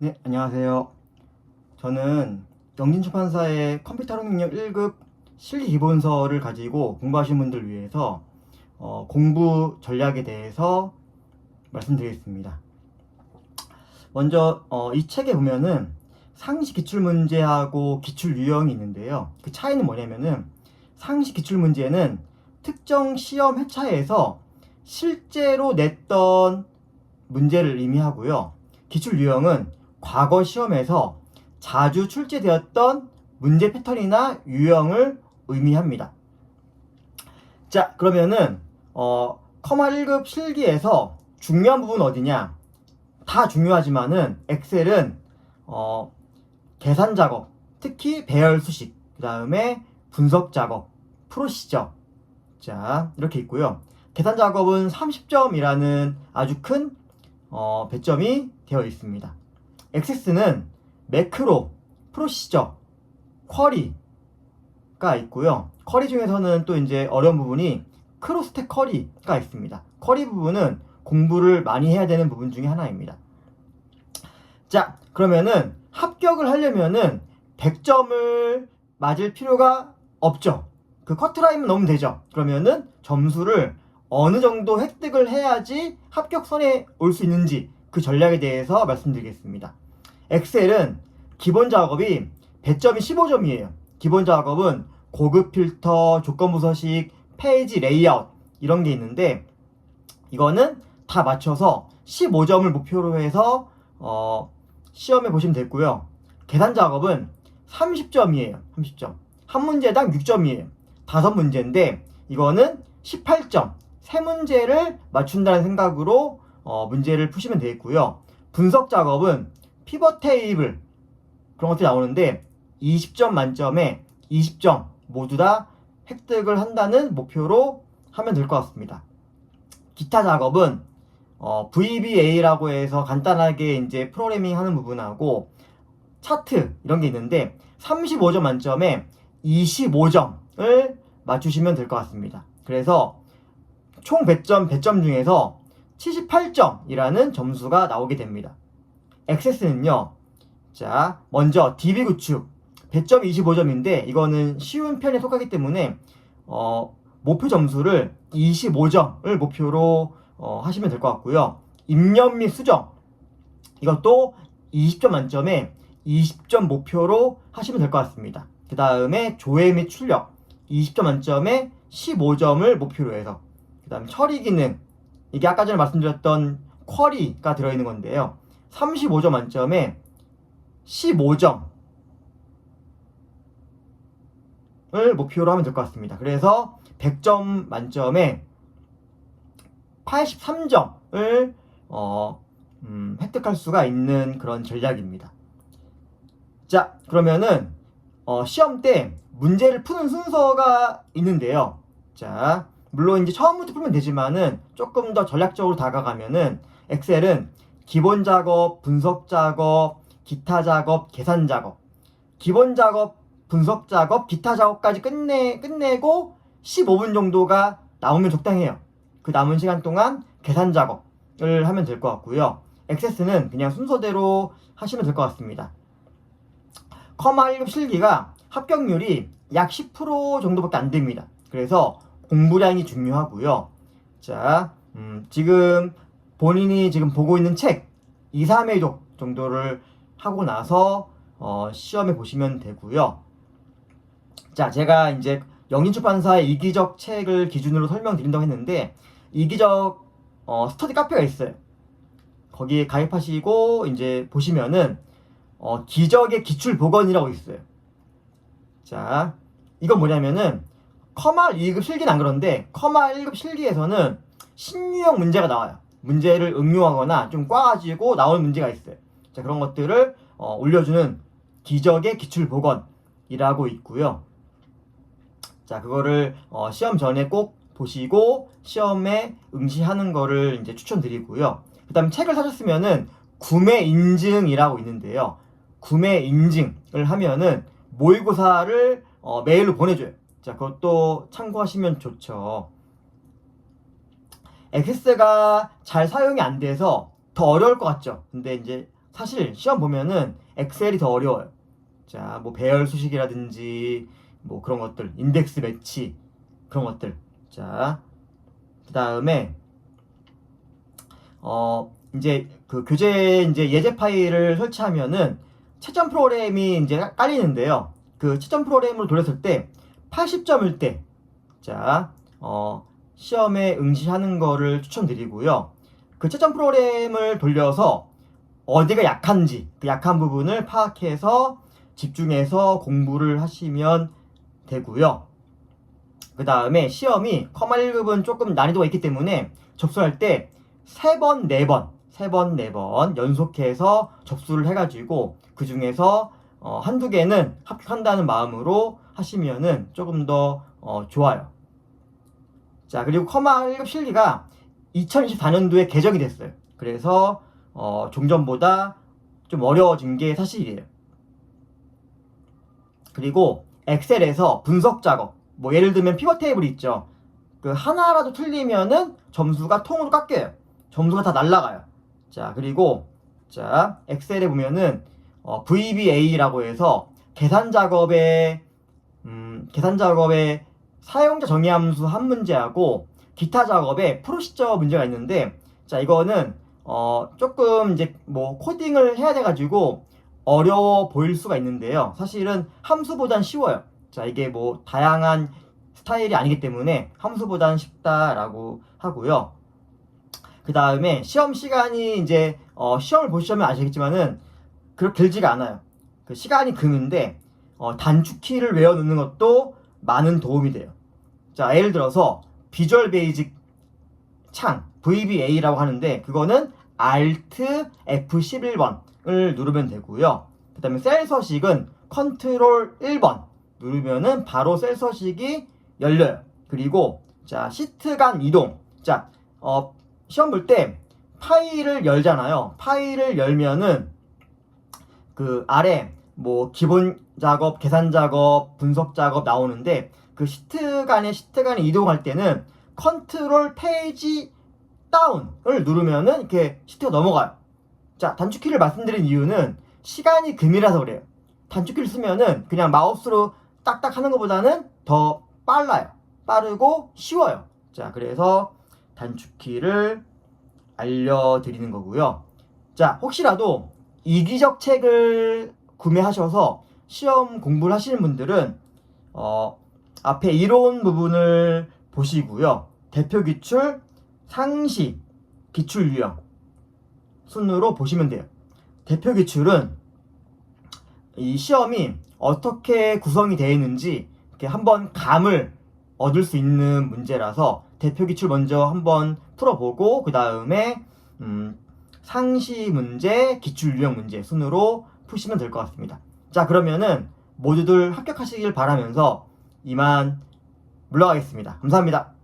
네, 안녕하세요. 저는 영진出版사의 컴퓨터 능력 1급 실기 기본서를 가지고 공부하시는 분들 위해서 어, 공부 전략에 대해서 말씀드리겠습니다. 먼저 어, 이 책에 보면은 상시 기출 문제하고 기출 유형이 있는데요. 그 차이는 뭐냐면은 상시 기출 문제는 특정 시험 회차에서 실제로 냈던 문제를 의미하고요. 기출 유형은 과거 시험에서 자주 출제되었던 문제 패턴이나 유형을 의미합니다. 자, 그러면은 어, 커마 1급 실기에서 중요한 부분 어디냐? 다 중요하지만은 엑셀은 어, 계산 작업, 특히 배열 수식, 그 다음에 분석 작업, 프로시저. 자, 이렇게 있고요. 계산 작업은 30점이라는 아주 큰 어, 배점이 되어 있습니다. 액세스는 매크로, 프로시저, 쿼리가 있고요. 쿼리 중에서는 또 이제 어려운 부분이 크로스텍 쿼리가 있습니다. 쿼리 부분은 공부를 많이 해야 되는 부분 중에 하나입니다. 자, 그러면은 합격을 하려면은 100점을 맞을 필요가 없죠. 그 커트라인만 넣으면 되죠. 그러면은 점수를 어느 정도 획득을 해야지 합격선에 올 수 있는지 그 전략에 대해서 말씀드리겠습니다. 엑셀은 기본 작업이 배점이 15점이에요. 기본 작업은 고급 필터, 조건부 서식, 페이지 레이아웃 이런 게 있는데 이거는 다 맞춰서 15점을 목표로 해서 어, 시험에 보시면 됐고요. 계산 작업은 30점이에요. 30점. 한 문제당 6점이에요. 다섯 문제인데 이거는 18점. 세 문제를 맞춘다는 생각으로 어, 문제를 푸시면 되겠고요. 분석 작업은 피벗 테이블 그런 것들이 나오는데 20점 만점에 20점 모두 다 획득을 한다는 목표로 하면 될 것 같습니다. 기타 작업은 어, VBA라고 해서 간단하게 이제 프로그래밍 하는 부분하고 차트 이런 게 있는데 35점 만점에 25점을 맞추시면 될 것 같습니다. 그래서 총 100점, 100점 중에서 78점이라는 점수가 나오게 됩니다. 액세스는요. 자, 먼저 DB 구축 100점 25점인데 이거는 쉬운 편에 속하기 때문에 어, 목표 점수를 25점을 목표로 어, 하시면 될 것 같고요. 입력 및 수정 이것도 20점 만점에 20점 목표로 하시면 될 것 같습니다. 그 다음에 조회 및 출력 20점 만점에 15점을 목표로 해서 그 다음에 처리 기능 이게 아까 전에 말씀드렸던 쿼리가 들어있는 건데요. 35점 만점에 15점을 목표로 하면 될 것 같습니다. 그래서 100점 만점에 83점을 어, 음, 획득할 수가 있는 그런 전략입니다. 자, 그러면은 어, 시험 때 문제를 푸는 순서가 있는데요. 자, 물론 이제 처음부터 풀면 되지만은 조금 더 전략적으로 다가가면은 엑셀은 기본 작업, 분석 작업, 기타 작업, 계산 작업, 기본 작업, 분석 작업, 기타 작업까지 끝내 끝내고 15분 정도가 나오면 적당해요. 그 남은 시간 동안 계산 작업을 하면 될 것 같고요. 액세스는 그냥 순서대로 하시면 될 것 같습니다. 커마 1급 실기가 합격률이 약 10% 정도밖에 안 됩니다. 그래서 공부량이 중요하고요. 자, 음, 지금 본인이 지금 보고 있는 책 2, 3회 정도를 하고 나서 어, 시험에 보시면 되고요. 자, 제가 이제 영인출판사의 이기적 책을 기준으로 설명드린다고 했는데 이기적 어, 스터디 카페가 있어요. 거기에 가입하시고 이제 보시면은 어, 기적의 기출 복원이라고 있어요. 자, 이건 뭐냐면은 커마 2급 실기는 안 그런데 커마 1급 실기에서는 신유형 문제가 나와요. 문제를 응용하거나 좀 꽈가지고 나오는 문제가 있어요. 자, 그런 것들을 어, 올려주는 기적의 기출 복원이라고 있고요. 자, 그거를 어, 시험 전에 꼭 보시고 시험에 응시하는 거를 이제 추천드리고요. 그 다음에 책을 사셨으면은 구매 인증이라고 있는데요. 구매 인증을 하면은 모의고사를 어, 메일로 보내줘요. 자, 그것도 참고하시면 좋죠. 엑세스가 잘 사용이 안 돼서 더 어려울 것 같죠. 근데 이제 사실 시험 보면은 엑셀이 더 어려워요. 자, 뭐 배열 수식이라든지 뭐 그런 것들, 인덱스 매치 그런 것들. 자, 그 다음에 어 이제 그 교재 이제 예제 파일을 설치하면은 채점 프로그램이 이제 깔리는데요. 그 채점 프로그램을 돌렸을 때 80점일 때, 자, 어, 시험에 응시하는 거를 추천드리고요. 그 채점 프로그램을 돌려서 어디가 약한지, 그 약한 부분을 파악해서 집중해서 공부를 하시면 되고요. 그 다음에 시험이 커마 1급은 조금 난이도가 있기 때문에 접수할 때세 번, 네 번, 세 번, 네번 연속해서 접수를 해가지고 그 중에서 어, 한두 개는 합격한다는 마음으로 하시면은 조금 더 어, 좋아요. 자, 그리고 커마 1급 실기가 2024년도에 개정이 됐어요. 그래서 어, 종전보다 좀 어려워진 게 사실이에요. 그리고 엑셀에서 분석 작업, 뭐 예를 들면 피벗 테이블이 있죠. 그 하나라도 틀리면은 점수가 통으로 깎여요. 점수가 다 날라가요. 자, 그리고 자, 엑셀에 보면은 어, VBA라고 해서 계산 작업에 음, 계산 작업에 사용자 정의 함수 한 문제하고 기타 작업에 프로시저 문제가 있는데 자, 이거는 어, 조금 이제 뭐 코딩을 해야 돼 가지고 어려워 보일 수가 있는데요. 사실은 함수보단 쉬워요. 자, 이게 뭐 다양한 스타일이 아니기 때문에 함수보단 쉽다라고 하고요. 그 다음에 시험 시간이 이제 어, 시험을 보시면 아시겠지만은 그렇게 길지가 않아요. 그 시간이 금인데 어, 단축키를 외워 놓는 것도 많은 도움이 돼요. 자, 예를 들어서 비주얼 베이직 창 VBA라고 하는데 그거는 Alt F11번을 누르면 되고요. 그 다음에 셀 서식은 컨트롤 1번 누르면은 바로 셀 서식이 열려요. 그리고 자 시트 간 이동. 자 어, 시험 볼 때 파일을 열잖아요. 파일을 열면은 그 아래 뭐 기본 작업, 계산 작업, 분석 작업 나오는데 그 시트 간에 시트 간에 이동할 때는 컨트롤 페이지 다운을 누르면은 이렇게 시트가 넘어가요. 자, 단축키를 말씀드린 이유는 시간이 금이라서 그래요. 단축키를 쓰면은 그냥 마우스로 딱딱 하는 것보다는 더 빨라요. 빠르고 쉬워요. 자, 그래서 단축키를 알려드리는 거고요. 자, 혹시라도 이기적 책을 구매하셔서 시험 공부를 하시는 분들은 어, 앞에 이론 부분을 보시고요. 대표 기출, 상시, 기출 유형 순으로 보시면 돼요. 대표 기출은 이 시험이 어떻게 구성이 되어 있는지 이렇게 한번 감을 얻을 수 있는 문제라서 대표 기출 먼저 한번 풀어보고 그 다음에 음, 상시 문제, 기출 유형 문제 순으로 푸시면 될 것 같습니다. 자 그러면은 모두들 합격하시길 바라면서 이만 물러가겠습니다. 감사합니다.